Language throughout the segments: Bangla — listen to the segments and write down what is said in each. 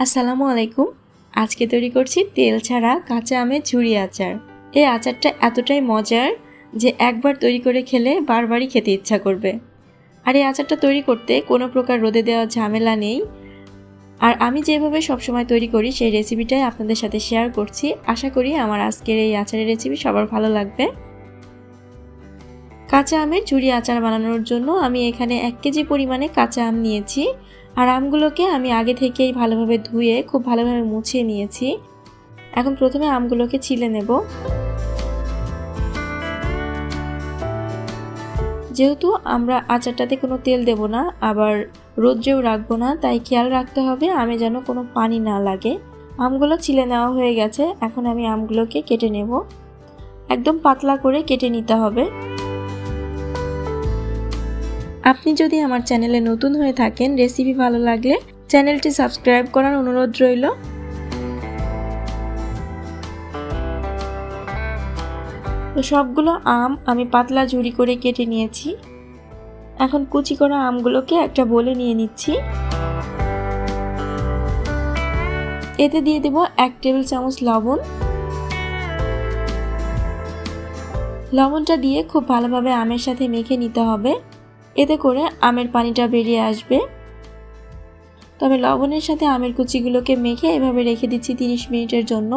আসসালামু আলাইকুম। আজকে তৈরি করছি তেল ছাড়া কাঁচা আমের ঝুড়ি আচার। এই আচারটা এতটাই মজার যে একবার তৈরি করে খেলে বারবারই খেতে ইচ্ছা করবে। আর এই আচারটা তৈরি করতে কোনো প্রকার রোদে দেওয়া ঝামেলা নেই। আর আমি যেভাবে সবসময় তৈরি করি, সেই রেসিপিটাই আপনাদের সাথে শেয়ার করছি। আশা করি আমার আজকের এই আচারের রেসিপি সবার ভালো লাগবে। কাঁচা আমের ঝুড়ি আচার বানানোর জন্য আমি এখানে এক কেজি পরিমাণে কাঁচা আম নিয়েছি। আর আমগুলোকে আমি আগে থেকেই ভালোভাবে ধুয়ে, খুব ভালোভাবে মুছিয়ে নিয়েছি। এখন প্রথমে আমগুলোকে ছিলে নেব। যেহেতু আমরা আচারটাতে কোনো তেল দেব না, আবার রোদ্রেও রাখব না, তাই খেয়াল রাখতে হবে আমে যেন কোনো পানি না লাগে। আমগুলো ছিলে নেওয়া হয়ে গেছে, এখন আমি আমগুলোকে কেটে নেব। একদম পাতলা করে কেটে নিতে হবে। আপনি যদি আমার চ্যানেলে নতুন হয়ে থাকেন রেসিপি ভালো লাগলে চ্যানেলটি সাবস্ক্রাইব করার অনুরোধ রইল। তো সবগুলো আম আমি পাতলা ঝুড়ি করে কেটে নিয়েছি। এখন কুচি করা আমগুলোকে একটা বলে নিয়ে নিচ্ছি। এতে দিয়ে দেব এক টেবিল চামচ লবণ। লবণটা দিয়ে খুব ভালোভাবে আমের সাথে মেখে নিতে হবে। এতে করে আমের পানিটা বেরিয়ে আসবে। তবে লবণের সাথে আমের কুচিগুলোকে মেখে এভাবে রেখে দিচ্ছি তিরিশ মিনিটের জন্য।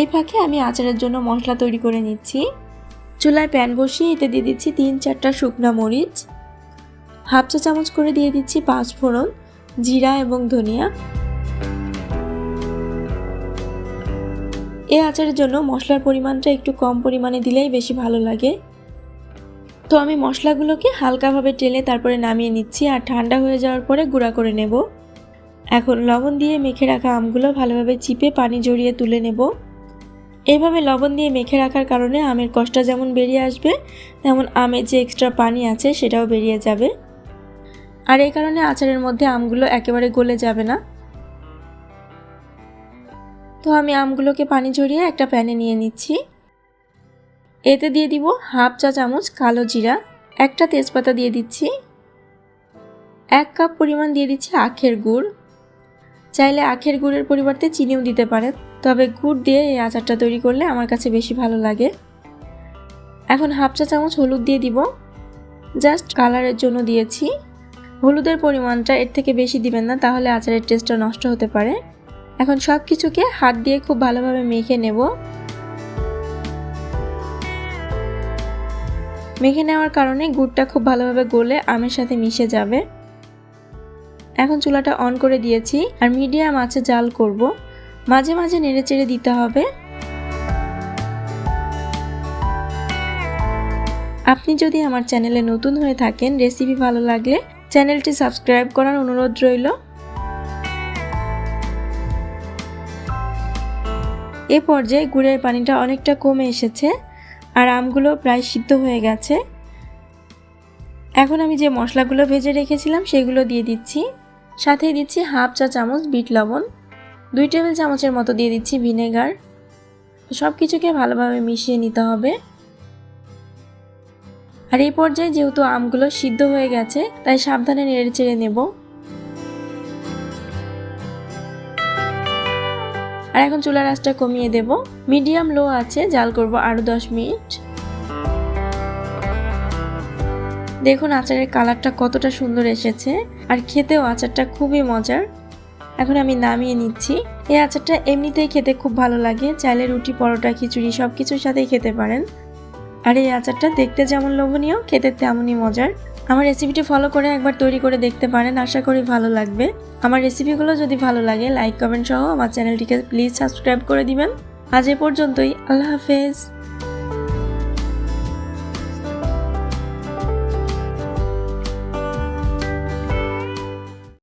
এই ফাঁকে আমি আচারের জন্য মশলা তৈরি করে নিচ্ছি। চুলায় প্যান বসিয়ে এতে দিয়ে দিচ্ছি তিন চারটা শুকনা মরিচ। হাফ চা চামচ করে দিয়ে দিচ্ছি পাঁচ ফোড়ন, জিরা এবং ধনিয়া। এই আচারের জন্য মশলার পরিমাণটা একটু কম পরিমাণে দিলেই বেশি ভালো লাগে। তো আমি মশলাগুলোকে হালকাভাবে টেলে তারপরে নামিয়ে নিচ্ছি আর ঠান্ডা হয়ে যাওয়ার পরে গুঁড়া করে নেব। এখন লবণ দিয়ে মেখে রাখা আমগুলো ভালোভাবে চিপে পানি জড়িয়ে তুলে নেব। এইভাবে লবণ দিয়ে মেখে রাখার কারণে আমের কষ্টটা যেমন বেরিয়ে আসবে, তেমন আমের যে এক্সট্রা পানি আছে সেটাও বেরিয়ে যাবে। আর এই কারণে আচারের মধ্যে আমগুলো একেবারে গলে যাবে না। তো আমি আমগুলোকে পানি ঝরিয়ে একটা প্যানে নিয়ে নিচ্ছি। এতে দিয়ে দিব হাফ চা চামচ কালো জিরা, একটা তেজপাতা দিয়ে দিচ্ছি, এক কাপ পরিমাণ দিয়ে দিচ্ছি আখের গুড়। চাইলে আখের গুড়ের পরিবর্তে চিনিও দিতে পারেন, তবে গুড় দিয়ে এই আচারটা তৈরি করলে আমার কাছে বেশি ভালো লাগে। এখন হাফ চা চামচ হলুদ দিয়ে দিব, জাস্ট কালারের জন্য দিয়েছি। হলুদের পরিমাণটা এর থেকে বেশি দিবেন না, তাহলে আচারের টেস্টটা নষ্ট হতে পারে। এখন সব কিছুকে হাত দিয়ে খুব ভালোভাবে মেখে নেব। মেখে নেওয়ার কারণে গুড়টা খুব ভালোভাবে গলে আমের সাথে মিশে যাবে। এখন চুলাটা অন করে দিয়েছি আর মিডিয়াম আছে জাল করব। মাঝে মাঝে নেড়ে চেড়ে দিতে হবে। আপনি যদি আমার চ্যানেলে নতুন হয়ে থাকেন, রেসিপি ভালো লাগলে চ্যানেলটি সাবস্ক্রাইব করার অনুরোধ রইল। এ পর্যায়ে গুড়ের পানিটা অনেকটা কমে এসেছে। আর আমগুলো প্রায় সিদ্ধ হয়ে গেছে। এখন আমি যে মশলাগুলো ভেজে রেখেছিলাম, সেগুলো দিয়ে দিচ্ছি। সাথে দিচ্ছি হাফ চা চামচ বিট লবণ, দুই টেবিল চামচের মতো দিয়ে দিচ্ছি ভিনেগার। সব কিছুকে ভালোভাবে মিশিয়ে নিতে হবে। আর এই পর্যায়ে যেহেতু আমগুলো সিদ্ধ হয়ে গেছে, তাই সাবধানে নেড়ে চেড়ে নেব। আর এখন চুলার আঁচটা কমিয়ে দেব। মিডিয়াম লো আছে, জাল করব আরও দশ মিনিট। দেখুন আচারের কালারটা কতটা সুন্দর এসেছে, আর খেতেও আচারটা খুবই মজার। এখন আমি নামিয়ে নিচ্ছি। এই আচারটা এমনিতেই খেতে খুব ভালো লাগে, চাইলে রুটি, পরোটা, খিচুড়ি সব কিছুর সাথেই খেতে পারেন। আর এই আচারটা দেখতে যেমন লোভনীয়, খেতে তেমনই মজার। আমার রেসিপিটি ফলো করে একবার তৈরি করে দেখতে পারেন, আশা করি ভালো লাগবে। আমার রেসিপিগুলো যদি ভালো লাগে লাইক কমেন্ট সহ আমার চ্যানেলটিকে প্লিজ সাবস্ক্রাইব করে দিবেন। আজ এ পর্যন্তই, আল্লাহ হাফেজ।